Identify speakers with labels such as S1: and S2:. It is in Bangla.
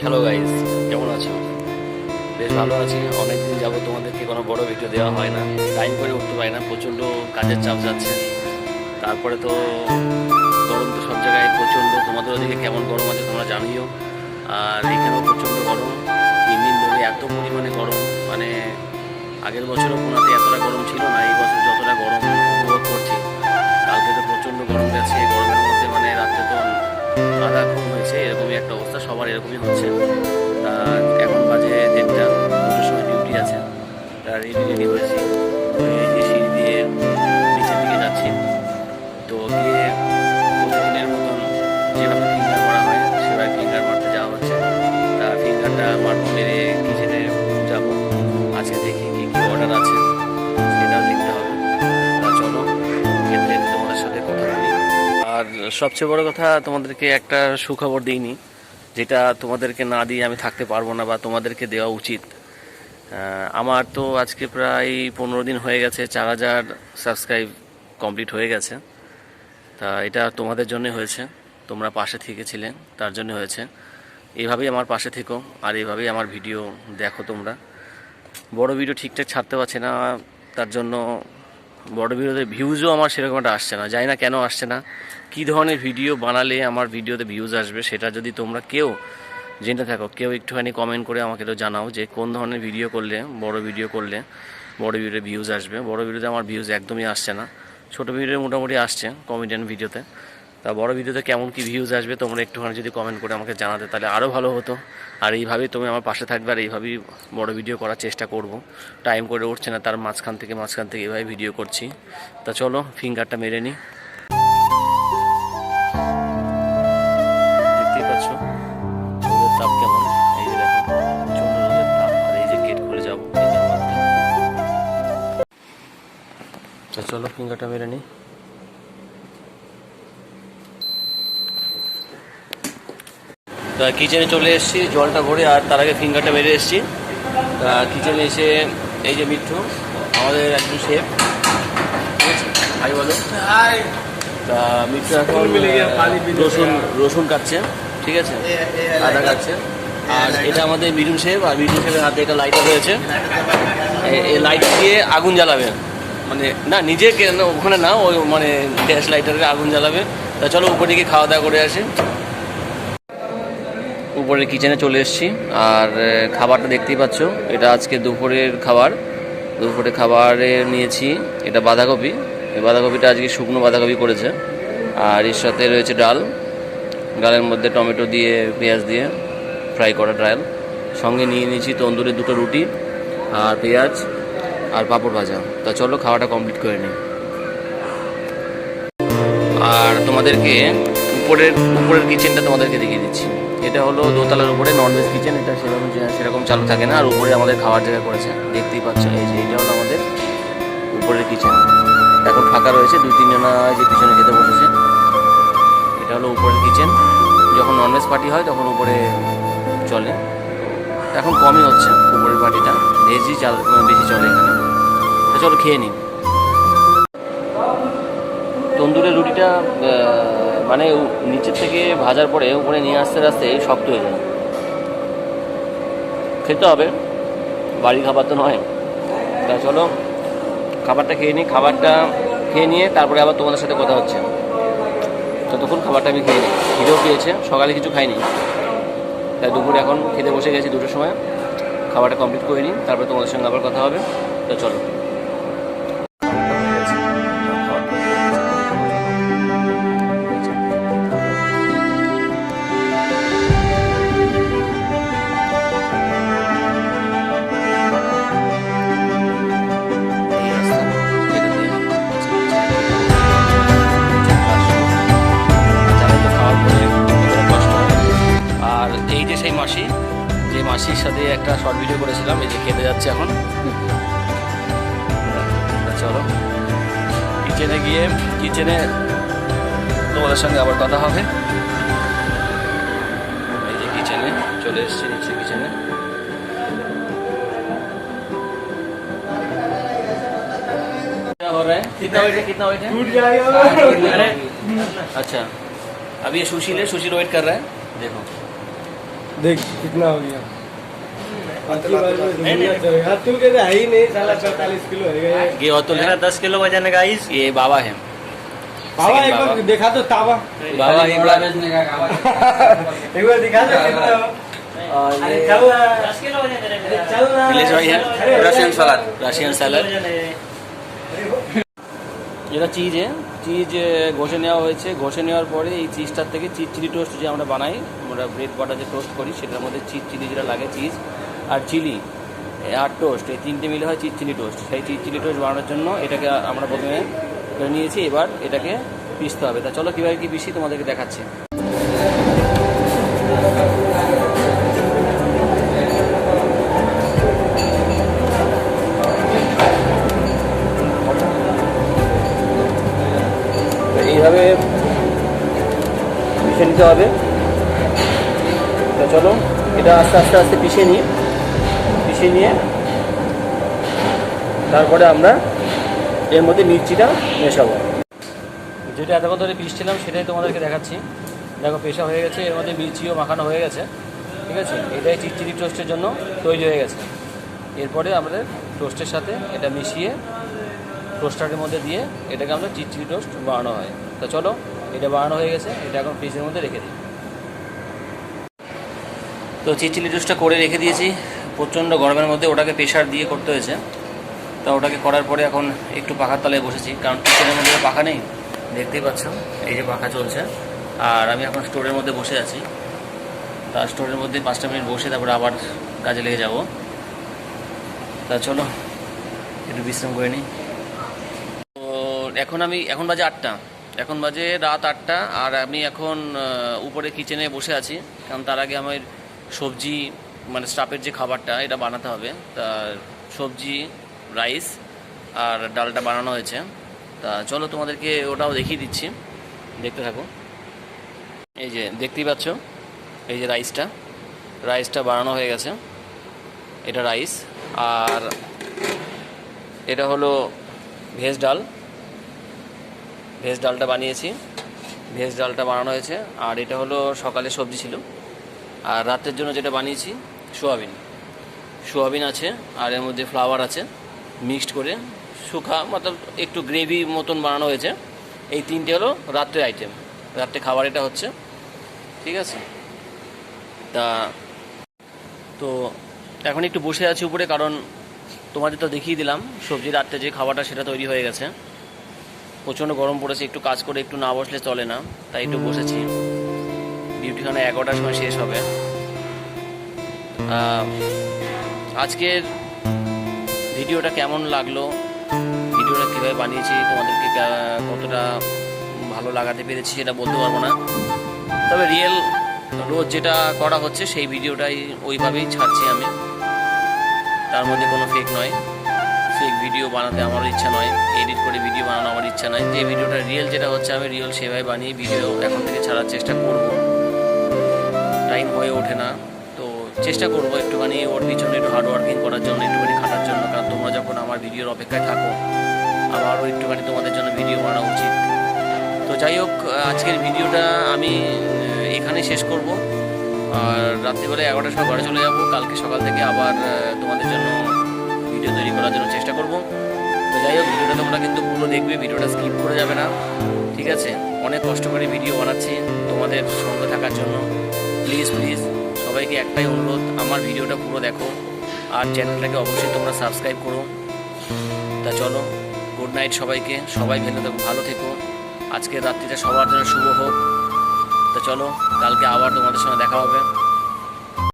S1: হ্যালো গাইস কেমন আছো? বেশ ভালো আছি। অনেকদিন যাব তোমাদেরকে কোনো বড় ভিডিও দেওয়া হয় না। টাইম করে উঠতে পারি না। প্রচণ্ড কাজের চাপ যাচ্ছে। তারপরে তো গরম তো সব জায়গায় প্রচণ্ড। তোমাদের ওদিকে কেমন গরম আছে তোমরা জানিও। আর এখানেও প্রচণ্ড গরম। তিন দিন ধরে এত পরিমাণে গরম। মানে আগের বছরও কোনাতে এতটা গরম ছিল না, এই বছর যতটা গরম উপভোগ করছি, কালকে তো প্রচণ্ড গরম গেছে। গরমের মধ্যে মানে রাত্রে তো আধা ঘুম হয়েছে এরকমই একটা অবস্থা, সবার এরকমই হচ্ছে। এখন বাজে দেড়টা, দুটোর সময় ডিউটি আছে। রেডি রেডি হয়েছি সিঁড়ি দিয়ে নিচের দিকে যাচ্ছি। তো গিয়ে সবচেয়ে বড় কথা, তোমাদেরকে একটা সুখবর দিইনি, যেটা তোমাদেরকে না দিয়ে আমি থাকতে পারব না বা তোমাদেরকে দেওয়া উচিত। আমার তো আজকে প্রায় পনেরো দিন হয়ে গেছে, চার হাজার সাবস্ক্রাইব কমপ্লিট হয়ে গেছে। তা এটা তোমাদের জন্য হয়েছে, তোমরা পাশে থেকেছিলে, তার জন্য হয়েছে। এইভাবেই আমার পাশে থেকো, আর এইভাবেই আমার ভিডিও দেখো তোমরা। বড় ভিডিও ঠিকঠাক ছাড়তে পারছে না, তার জন্য বড় ভিডিওতে ভিউজও আমার সেরকম একটা আসছে না। জানি না কেন আসছে না। কী ধরনের ভিডিও বানালে আমার ভিডিওতে ভিউজ আসবে সেটা যদি তোমরা কেউ জেনে থাকো, কেউ একটুখানি কমেন্ট করে আমাকে তো জানাও যে কোন ধরনের ভিডিও করলে, বড় ভিডিও করলে বড় ভিডিওতে ভিউজ আসবে। বড় ভিডিওতে আমার ভিউজ একদমই আসছে না। ছোটো ভিডিও মোটামুটি আসছে কমেডিয়ান ভিডিওতে তা বড় ভিডিওতে কেমন কি ভিউজ আসবে তোমরা একটুখানি যদি কমেন্ট করে আমাকে জানাতে, তাহলে আরও ভালো হতো। আর এইভাবেই তুমি আমার পাশে থাকবে আর এইভাবেই বড় ভিডিও করার চেষ্টা করব। টাইম করে উঠছে না, তার মাঝখান থেকে মাঝখান থেকে এইভাবে ভিডিও করছি। তা চলো ফিঙ্গারটা মেরে নিই পাচ্ছ কেমন? আর এই যে গেট তা চলো ফিঙ্গারটা মেরে নিই তা কিচেনে চলে এসেছি জলটা ভরে আর তার আগে ফিঙ্গারটা মেরে এসেছি। তা কিচেনে এসে এই যে মিঠু আমাদের একজন শেফ হাই বলো। তা মিঠু এখন রসুন রসুন কাটছে ঠিক আছে? আদা কাটছে। আর এটা আমাদের মিঠুন শেফ আর মিঠুন শেফের হাতে একটা লাইটার রয়েছে। এই লাইট দিয়ে আগুন জ্বালাবে। মানে না নিজে ওখানে না ওই মানে গ্যাস লাইটারে আগুন জ্বালাবে। তা চলো উপরে গিয়ে খাওয়া দাওয়া করে আসি। উপরের কিচেনে চলে এসেছি। আর খাবারটা দেখতেই পাচ্ছ, এটা আজকে দুপুরের খাবার। দুপুরে খাবারে নিয়েছি, এটা বাঁধাকপি। এই বাঁধাকপিটা আজকে শুকনো বাঁধাকপি করেছে। আর এর সাথে রয়েছে ডাল। ডালের মধ্যে টমেটো দিয়ে, পেঁয়াজ দিয়ে ফ্রাই করা ডাল সঙ্গে নিয়ে নিয়েছি তন্দুরের দুটো রুটি আর পেঁয়াজ আর পাঁপড় ভাজা। তা চলো খাওয়াটা কমপ্লিট করে নিই। আর তোমাদেরকে উপরের উপরের কিচেনটা তোমাদেরকে দেখিয়ে দিচ্ছি। এটা হলো দোতলার উপরে ননভেজ কিচেন এটা সেরকম সেরকম চালু থাকে না, আর উপরে আমাদের খাওয়ার জায়গা করেছে। দেখতেই পাচ্ছ, এই যে এটা হলো আমাদের উপরের কিচেন এখন ফাঁকা রয়েছে, দুই তিনজনা যে পিছনে খেতে বসেছে। এটা হলো উপরের কিচেন যখন ননভেজ পার্টি হয়, তখন উপরে চলে। এখন কমই হচ্ছে উপরের পার্টিটা ভেজই চাল বেশি চলে এখানে। চলো খেয়ে নিই। তন্দুরের রুটিটা মানে নিচের থেকে ভাজার পরে উপরে নিয়ে আসতে আসতে শক্ত হয়ে যায়। খেতে হবে। বাড়ির খাবার তো নয়। তা চলো, খাবারটা খেয়ে নিই। খাবারটা খেয়ে নিয়ে তারপরে আবার তোমাদের সাথে কথা হচ্ছে। ততক্ষণ খাবারটা আমি খেয়ে নিই। খিদেও পেয়েছে, সকালে কিছু খাইনি। তাই দুপুরে এখন খেতে বসে গেছি দুটোর সময়। খাবারটা কমপ্লিট করে নিই, তারপরে তোমাদের সঙ্গে আবার কথা হবে। তো চলো। মাসি যে মাসির সাথে একটা শর্ট ভিডিও করেছিলাম এই যে খেতে যাচ্ছে এখন তা চলো কিচেনে গিয়ে কিচেনে তোমাদের সঙ্গে আবার কথা হবে এই যে কিচেনে চলে এসেছি নিচে কিচেনে क्या हो रहा है कितना वेट है कितना वेट है
S2: टूट जाएगा
S1: अच्छा अभी ये सुशील है सुशील वेट कर रहा है देखो
S2: देख कितना हो गया आपकी बार में दुनिया चलेगा हाँ, तू कहते है ही नहीं साला पैंतालीस किलो है ये।
S1: ये अतुल है
S3: मेरा दस किलो वजन है गाइस
S1: ये बाबा है
S2: बाबा
S1: Second
S2: एक बार
S1: बाबा।
S2: दिखा दो तावा
S1: बाबा एक बार
S2: एक बार दिखा दो कितना हो
S1: और
S2: अरे
S1: ये
S2: चल ना
S3: दस किलो वजन है
S2: अरे चल ना
S1: नीलेश भाई है
S2: अरे
S1: रशियन
S2: चल।
S1: सलाद রশিয়ান স্যালাড
S3: वजन है
S1: যেটা চিজ চিজ ঘষে নেওয়া হয়েছে ঘষে নেওয়ার পরে এই চিজটার থেকে চিজ চিলি টোস্ট যে আমরা বানাই আমরা ব্রেড বাটার যে টোস্ট করি, সেটার মধ্যে চিজ চিলি যেটা লাগে চিজ আর চিলি আর টোস্ট এই তিনটে মিলে হয় চিজ চিলি টোস্ট সেই চিজ চিলি টোস্ট বানানোর জন্য এটাকে আমরা প্রথমে করে নিয়েছি, এবার এটাকে পিসতে হবে। তা চলো কীভাবে কী পিসি তোমাদেরকে দেখাচ্ছি। এইভাবে পিষে নিতে হবে। চলো, এটা আস্তে আস্তে আস্তে পিষে নিই পিষে নিয়ে, তারপরে আমরা এর মধ্যে মির্চিটা মেশাবো। যেটা এতক্ষণ ধরে পিষছিলাম সেটাই তোমাদেরকে দেখাচ্ছি। দেখো, পেশা হয়ে গেছে, এর মধ্যে মির্চিও মাখানো হয়ে গেছে, ঠিক আছে? এটাই চিচিরি টোস্টের জন্য তৈরি হয়ে গেছে। এরপরে আমাদের টোস্টের সাথে এটা মিশিয়ে টোস্টারের মধ্যে দিয়ে এটাকে আমরা চিচিরি টোস্ট বানানো হয়। তো চলো, এটা বানানো হয়ে গেছে, এটা এখন ফ্রিজের মধ্যে রেখে দিই। তো চিচিলি জুসটা করে রেখে দিয়েছি। প্রচণ্ড গরমের মধ্যে ওটাকে প্রেশার দিয়ে করতে হয়েছে। তা ওটাকে করার পরে এখন একটু পাখার তলায় বসেছি। কারণ কিচেনের মধ্যে পাখা নেই। দেখতেই পাচ্ছ, এই যে পাখা চলছে। আর আমি এখন স্টোরের মধ্যে বসে আছি। তা স্টোরের মধ্যে পাঁচটা মিনিট বসে তারপরে আবার কাজে লেগে যাব। তা চলো, একটু বিশ্রাম করে নিই। তো এখন আমি, এখন বাজে আটটা। এখন বাজে রাত আটটা। আর আমি এখন উপরে কিচেনে বসে আছি। কারণ তার আগে আমার সবজি মানে স্টাফের যে খাবারটা, এটা বানাতে হবে। তা সবজি, রাইস আর ডালটা বানানো হয়েছে। তা চলো তোমাদেরকে ওটাও দেখিয়ে দিচ্ছি। দেখতে থাকো। এই যে দেখতেই পাচ্ছ, এই যে রাইসটা। রাইসটা বানানো হয়ে গেছে। এটা রাইস। আর এটা হলো ভেজ ডাল। ভেজ ডালটা বানিয়েছি। ভেজ ডালটা বানানো হয়েছে। আর এটা হলো সকালে সবজি ছিল। আর রাতের জন্য যেটা বানিয়েছি, সোয়াবিন। সোয়াবিন আছে, আর এর মধ্যে ফ্লাওয়ার আছে মিক্সড করে শুকা, মতলব একটু গ্রেভি মতন বানানো হয়েছে। এই তিনটে হলো রাত্রের আইটেম রাত্রে খাবার এটা হচ্ছে। ঠিক আছে? তা, তো এখন একটু বসে আছি উপরে, কারণ তোমাদের তো দেখিয়ে দিলাম, সবজি রাত্রে যে খাবারটা সেটা তৈরি হয়ে গেছে। প্রচণ্ড গরম পড়েছে, একটু কাজ করে একটু না বসলে চলে না, তাই একটু বসেছি। ডিউটিখানে এগারোটার সময় শেষ হবে। আজকের ভিডিওটা কেমন লাগল? ভিডিওটা কীভাবে বানিয়েছি? তোমাদেরকে কতটা ভালো লাগাতে পেরেছি সেটা বলতে পারব না। তবে রিয়েল রোজ যেটা করা হচ্ছে সেই ভিডিওটাই ওইভাবেই ছাড়ছি আমি। তার মধ্যে কোনো ফেক নয়। ফেক ভিডিও বানাতে আমারও ইচ্ছা নয়। এডিট করে ভিডিও বানানো আমার ইচ্ছা নয়। যে ভিডিওটা রিয়েল যেটা হচ্ছে, আমি রিয়েল সেভাবে বানিয়ে ভিডিও এখন থেকে ছাড়ার চেষ্টা করব। টাইম হয়ে ওঠে না, তো চেষ্টা করব একটুখানি ওর পিছনে একটু হার্ড ওয়ার্কিং করার জন্য, একটুখানি খাটার জন্য। কারণ তোমরা যখন আমার ভিডিওর অপেক্ষায় থাকো আমারও একটুখানি তোমাদের জন্য ভিডিও বানানো উচিত। তো যাই হোক আজকের ভিডিওটা আমি এখানে শেষ করব। আর রাত্রিবেলা এগারোটার সময় ঘরে চলে যাব। কালকে সকাল থেকে আবার তোমাদের জন্য ভিডিও তৈরি করার জন্য চেষ্টা করব। তো যাই হোক ভিডিওটা তোমরা কিন্তু পুরো দেখবে ভিডিওটা স্কিপ করে যাবে না। ঠিক আছে? অনেক কষ্ট করে ভিডিও বানাচ্ছি তোমাদের সঙ্গে থাকার জন্য। সবাইকে একটাই অনুরোধ, আমার ভিডিওটা পুরো দেখো আর চ্যানেলটাকে অবশ্যই তোমরা সাবস্ক্রাইব করো। তা চলো গুড নাইট সবাইকে, সবাই ভালো থাকো, ভালো থেকো। আজকে রাত্রিটা সবার জন্য শুভ হোক। তা চলো, কালকে আবার তোমাদের সঙ্গে দেখা হবে।